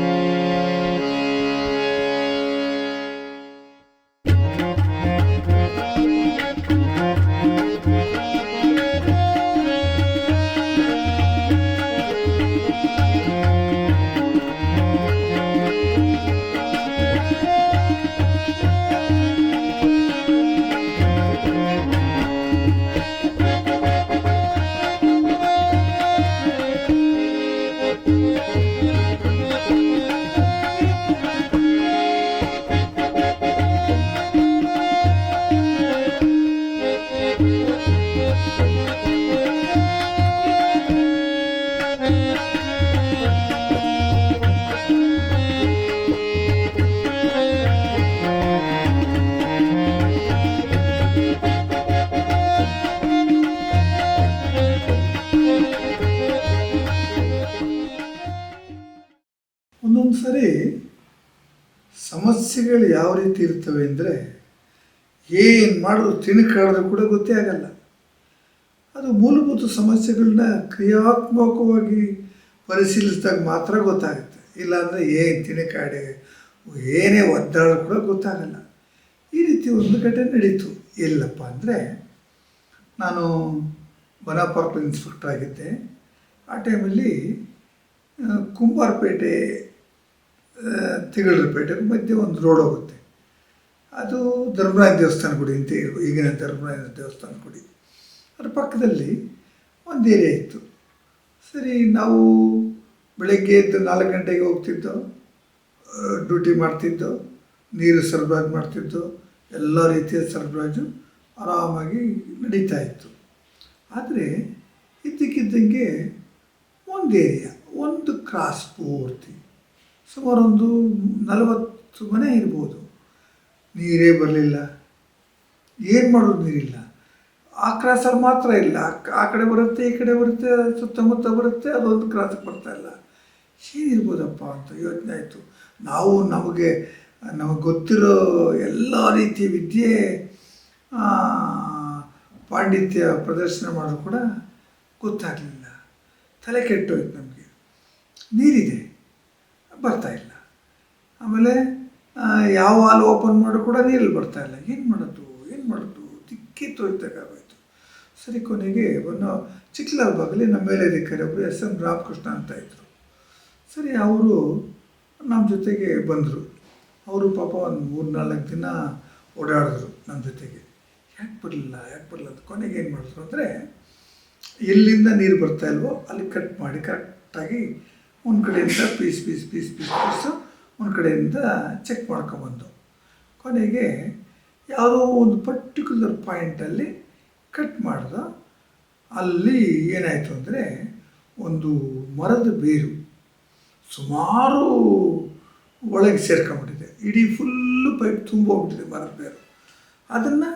Thank. ಸಮಸ್ಯೆಗಳು ಯಾವ ರೀತಿ ಇರ್ತವೆ ಅಂದರೆ ಏನು ಮಾಡಿದ್ರು ತಿಣುಕಾಡಿದ್ರು ಕೂಡ ಗೊತ್ತೇ ಆಗಲ್ಲ. ಅದು ಮೂಲಭೂತ ಸಮಸ್ಯೆಗಳನ್ನ ಕ್ರಿಯಾತ್ಮಕವಾಗಿ ಪರಿಶೀಲಿಸಿದಾಗ ಮಾತ್ರ ಗೊತ್ತಾಗುತ್ತೆ. ಇಲ್ಲಾಂದರೆ ಏನು ತಿಣುಕಾಡಿ ಏನೇ ಒದ್ದಾಡ ಕೂಡ ಗೊತ್ತಾಗಲ್ಲ. ಈ ರೀತಿ ಒಂದು ಘಟನೆ ನಡೀತು. ಎಲ್ಲಪ್ಪ ಅಂದರೆ ನಾನು ಬನಾಪಾರ್ಕ್ ಇನ್ಸ್ಪೆಕ್ಟರ್ ಆಗಿದ್ದೆ. ಆ ಟೈಮಲ್ಲಿ ಕುಂಬಾರಪೇಟೆ ತಿಗಳರಪೇಟೆಗೆ ಮಧ್ಯೆ ಒಂದು ರೋಡ್ ಹೋಗುತ್ತೆ. ಅದು ಧರ್ಮರಾಯ ದೇವಸ್ಥಾನ ಗುಡಿ ಅಂತ ಈಗಿನ ಧರ್ಮರಾಯ ದೇವಸ್ಥಾನ ಗುಡಿ. ಅದ್ರ ಪಕ್ಕದಲ್ಲಿ ಒಂದು ಏರಿಯಾ ಇತ್ತು. ಸರಿ, ನಾವು ಬೆಳಗ್ಗೆ ಎದ್ದು ನಾಲ್ಕು ಗಂಟೆಗೆ ಹೋಗ್ತಿದ್ದೋ ಡ್ಯೂಟಿ ಮಾಡ್ತಿದ್ದೋ, ನೀರು ಸರಬರಾಜು ಮಾಡ್ತಿದ್ದೋ, ಎಲ್ಲ ರೀತಿಯ ಸರಬರಾಜು ಆರಾಮಾಗಿ ನಡೀತಾ ಇತ್ತು. ಆದರೆ, ಇದ್ದಕ್ಕಿದ್ದಂಗೆ ಒಂದು ಏರಿಯಾ ಒಂದು ಕ್ರಾಸ್ ಪೂರ್ತಿ. ಸುಮಾರು ಒಂದು ನಲವತ್ತು ಮನೆ ಇರ್ಬೋದು. ನೀರೇ ಬರಲಿಲ್ಲ. ಏನು ಮಾಡೋದು ನೀರಿಲ್ಲ? ಆ ಕ್ರಾಸಲ್ಲಿ ಮಾತ್ರ ಇಲ್ಲ. ಆ ಕಡೆ ಬರುತ್ತೆ, ಈ ಕಡೆ ಬರುತ್ತೆ, ಸುತ್ತಮುತ್ತ ಬರುತ್ತೆ, ಅದೊಂದು ಕ್ರಾಸ್ ಬರ್ತಾ ಇಲ್ಲ. ಏನಿರ್ಬೋದಪ್ಪ ಅಂತ ಯೋಚನೆ ಆಯಿತು. ನಾವು ನಮಗೆ ನಮಗೆ ಗೊತ್ತಿರೋ ಎಲ್ಲ ರೀತಿಯ ವಿದ್ಯೆ ಪಾಂಡಿತ್ಯ ಪ್ರದರ್ಶನ ಮಾಡೋದು ಕೂಡ ಗೊತ್ತಾಗಲಿಲ್ಲ. ತಲೆ ಕೆಟ್ಟೋಯ್ತು ನಮಗೆ. ನೀರಿದೆ. ಬರ್ತಾ ಇಲ್ಲ. ಆಮೇಲೆ ಯಾವ ಹಾಲು ಓಪನ್ ಮಾಡೋ ಕೂಡ ನೀರಲ್ಲಿ ಬರ್ತಾ ಇಲ್ಲ. ಏನು ಮಾಡೋದು? ಏನು ಮಾಡೋದು? ತಿಕ್ಕಿ ತೋಯ್ತಕ್ಕಾಗೋಯ್ತು ಸರಿ, ಕೊನೆಗೆ ಒಂದು ಚಿಕ್ಕಲಾಲ್ ಬಾಗಲಿ ನಮ್ಮ ಮೇಲಧಿಕಾರಿ ಒಬ್ಬರು ಎಸ್ ಎಂ ರಾಮಕೃಷ್ಣ ಅಂತ ಇದ್ದರು ಸರಿ, ಅವರು ನಮ್ಮ ಜೊತೆಗೆ ಬಂದರು. ಅವರು ಪಾಪ ಒಂದು ಮೂರು ನಾಲ್ಕು ದಿನ ಓಡಾಡಿದ್ರು ನಮ್ಮ ಜೊತೆಗೆ. ಯಾಕೆ ಬರಲಿಲ್ಲ? ಯಾಕೆ ಬರಲಿಲ್ಲ ಅಂತ ಕೊನೆಗೆ ಏನು ಮಾಡಿದ್ರು ಅಂದರೆ, ಎಲ್ಲಿಂದ ನೀರು ಬರ್ತಾ ಇಲ್ವೋ ಅಲ್ಲಿ ಕಟ್ ಮಾಡಿ ಕರೆಕ್ಟಾಗಿ ಒಂದು ಕಡೆಯಿಂದ piece piece piece piece, piece ಒಂದು ಕಡೆಯಿಂದ ಚೆಕ್ ಮಾಡ್ಕೊಬಂದು ಕೊನೆಗೆ ಯಾವುದೋ ಒಂದು ಪರ್ಟಿಕ್ಯುಲರ್ ಪಾಯಿಂಟಲ್ಲಿ ಕಟ್ ಮಾಡಿದ, ಅಲ್ಲಿ ಏನಾಯಿತು ಅಂದರೆ ಒಂದು ಮರದ ಬೇರು ಸುಮಾರು ಒಳಗೆ ಸೇರ್ಕೊಂಬಿಟ್ಟಿದೆ ಇಡೀ ಫುಲ್ಲು ಪೈಪ್ ತುಂಬೋಗ್ಬಿಟ್ಟಿದೆ ಮರದ ಬೇರು. ಅದನ್ನು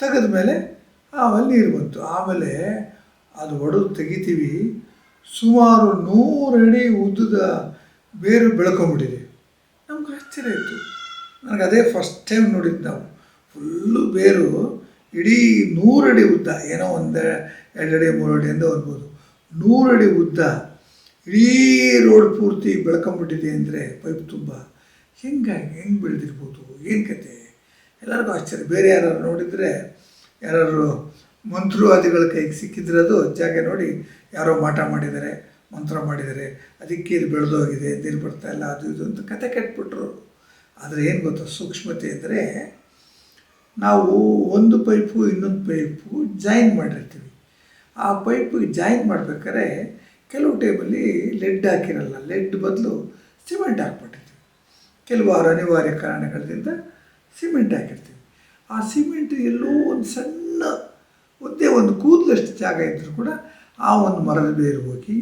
ತೆಗೆದ ಮೇಲೆ ಆಮೇಲೆ ನೀರು ಬಂತು. ಆಮೇಲೆ ಅದು ಒಡೆದು ತೆಗಿತೀವಿ. ಸುಮಾರು ನೂರಡಿ ಉದ್ದದ ಬೇರು ಬೆಳ್ಕೊಂಬಿಟ್ಟಿದೆ ನಮ್ಗೆ ಆಶ್ಚರ್ಯ ಇತ್ತು ನನಗೆ ಅದೇ ಫಸ್ಟ್ ಟೈಮ್ ನೋಡಿದ್ದು ನಾವು. ಫುಲ್ಲು ಬೇರು ಇಡೀ ನೂರಡಿ ಉದ್ದ, ಏನೋ ಒಂದು ಎರಡಡಿ ಅಡಿ, ಮೂರು ಅಡಿ ಅಂತ ಅನ್ಬೋದು ನೂರಡಿ ಉದ್ದ ಇಡೀ ರೋಡ್ ಪೂರ್ತಿ ಬೆಳ್ಕೊಂಬಿಟ್ಟಿದೆ ಅಂದರೆ ಪೈಪ್ ತುಂಬ. ಹೆಂಗಾಗಿ ಹೆಂಗೆ ಬೆಳೆದಿರ್ಬೋದು? ಏನು ಕತೆ? ಎಲ್ಲರಿಗೂ ಆಶ್ಚರ್ಯ. ಬೇರೆ ಯಾರು ನೋಡಿದರೆ ಯಾರು ಮಂತ್ರವಾದಿಗಳ ಕೈಗೆ ಸಿಕ್ಕಿದ್ರೆ ಅದು ಜಾಗ ನೋಡಿ ಯಾರೋ ಮಾಟ ಮಾಡಿದ್ದಾರೆ, ಮಂತ್ರ ಮಾಡಿದ್ದಾರೆ, ಅದಕ್ಕೆ ಇದು ಬೆಳೆದೋಗಿದೆ ನೀರು ಬರ್ತಾ ಇಲ್ಲ, ಅದು ಇದು ಅಂತ ಕತೆ ಕೆಟ್ಬಿಟ್ರು. ಆದರೆ ಏನು ಗೊತ್ತಾ, ಸೂಕ್ಷ್ಮತೆ ಅಂದರೆ ನಾವು ಒಂದು ಪೈಪು ಇನ್ನೊಂದು ಪೈಪು ಜಾಯಿನ್ ಮಾಡಿರ್ತೀವಿ. ಆ ಪೈಪಿಗೆ ಜಾಯಿನ್ ಮಾಡ್ಬೇಕಾದ್ರೆ ಕೆಲವು ಟೈಮಲ್ಲಿ ಲೆಡ್ ಹಾಕಿರಲ್ಲ, ಲೆಡ್ ಬದಲು ಸಿಮೆಂಟ್ ಹಾಕ್ಬಿಟ್ಟಿರ್ತೀವಿ. ಕೆಲವಾರು ಅನಿವಾರ್ಯ ಕಾರಣಗಳಿಂದ ಸಿಮೆಂಟ್ ಹಾಕಿರ್ತೀವಿ. ಆ ಸಿಮೆಂಟ್ ಎಲ್ಲೋ ಒಂದು ಸಣ್ಣ ಜಾಗ ಇದ್ದರೂ ಕೂಡ ಆ ಒಂದು ಮರದ ಬೇರು ಹೋಗಿ,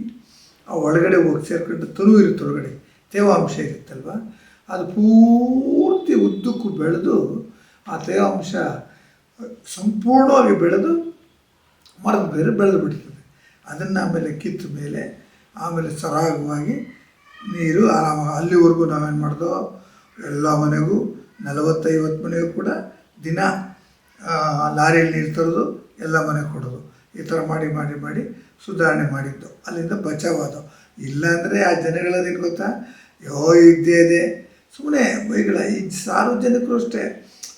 ಆ ಒಳಗಡೆ ಹೋಗಿ ಸೇರ್ಕೊಂಡು ತರು ಇರುತ್ತೆ ಒಳಗಡೆ ತೇವಾಂಶ ಇರುತ್ತಲ್ವ? ಅದು ಪೂರ್ತಿ ಉದ್ದಕ್ಕೂ ಬೆಳೆದು ಆ ತೇವಾಂಶ ಸಂಪೂರ್ಣವಾಗಿ ಬೆಳೆದು ಮರದ ಬೇರೆ ಬೆಳೆದು ಬಿಡ್ತದೆ. ಅದನ್ನು ಆಮೇಲೆ ಕಿತ್ತ ಮೇಲೆ ಆಮೇಲೆ ಸರಾಗವಾಗಿ ನೀರು ಆರಾಮ ಅಲ್ಲಿವರೆಗೂ ನಾವೇನು ಮಾಡ್ದೋ ಎಲ್ಲ ಮನೆಗೂ ನಲವತ್ತೈವತ್ತು ಮನೆಗೂ ಕೂಡ ದಿನ ಲಾರಿಯಲ್ಲಿ ನೀರು ತರೋದು ಎಲ್ಲ ಮನೆಗೆ ಕೊಡೋದು. ಈ ಥರ ಮಾಡಿ ಮಾಡಿ ಮಾಡಿ ಸುಧಾರಣೆ ಮಾಡಿದ್ದು. ಅಲ್ಲಿಂದ ಬಚಾವಾದವು. ಇಲ್ಲಾಂದರೆ ಆ ಜನಗಳದೇನು ಗೊತ್ತಾ? ಯೋ ಇದ್ದೇ ಇದೆ ಸುಮ್ಮನೆ ಬೈಗಳ, ಈ ಸಾರ್ವಜನಿಕರು ಅಷ್ಟೇ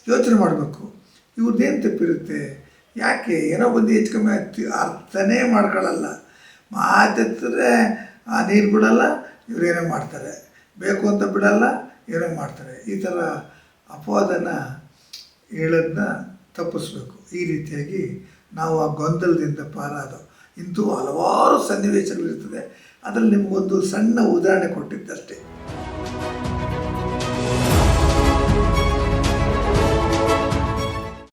ಯೋಚನೆ ಮಾಡಬೇಕು. ಇವ್ರದ್ದೇನು ತಪ್ಪಿರುತ್ತೆ? ಯಾಕೆ? ಏನೋ ಬಂದು ಹೆಚ್ಚು ಕಮ್ಮಿ ಆಗ್ತಿ ಅರ್ಥನೇ ಮಾಡ್ಕೊಳ್ಳಲ್ಲ ಮಾತಿದ್ರೆ ಆ ನೀರು ಬಿಡಲ್ಲ ಇವರೇನೋ ಮಾಡ್ತಾರೆ. ಬೇಕು ಅಂತ ಬಿಡಲ್ಲ, ಏನೋ ಮಾಡ್ತಾರೆ. ಈ ಥರ ಅಪವಾದನ ಹೇಳೋದನ್ನ ತಪ್ಪಿಸ್ಬೇಕು. ಈ ರೀತಿಯಾಗಿ ನಾವು ಆ ಗೊಂದಲದಿಂದ ಪಾರಾದೋ ಇಂತೂ ಹಲವಾರು ಸನ್ನಿವೇಶಗಳಿರ್ತದೆ. ಅದರಲ್ಲಿ ನಿಮಗೊಂದು ಸಣ್ಣ ಉದಾಹರಣೆ ಕೊಟ್ಟಿದ್ದಷ್ಟೇ.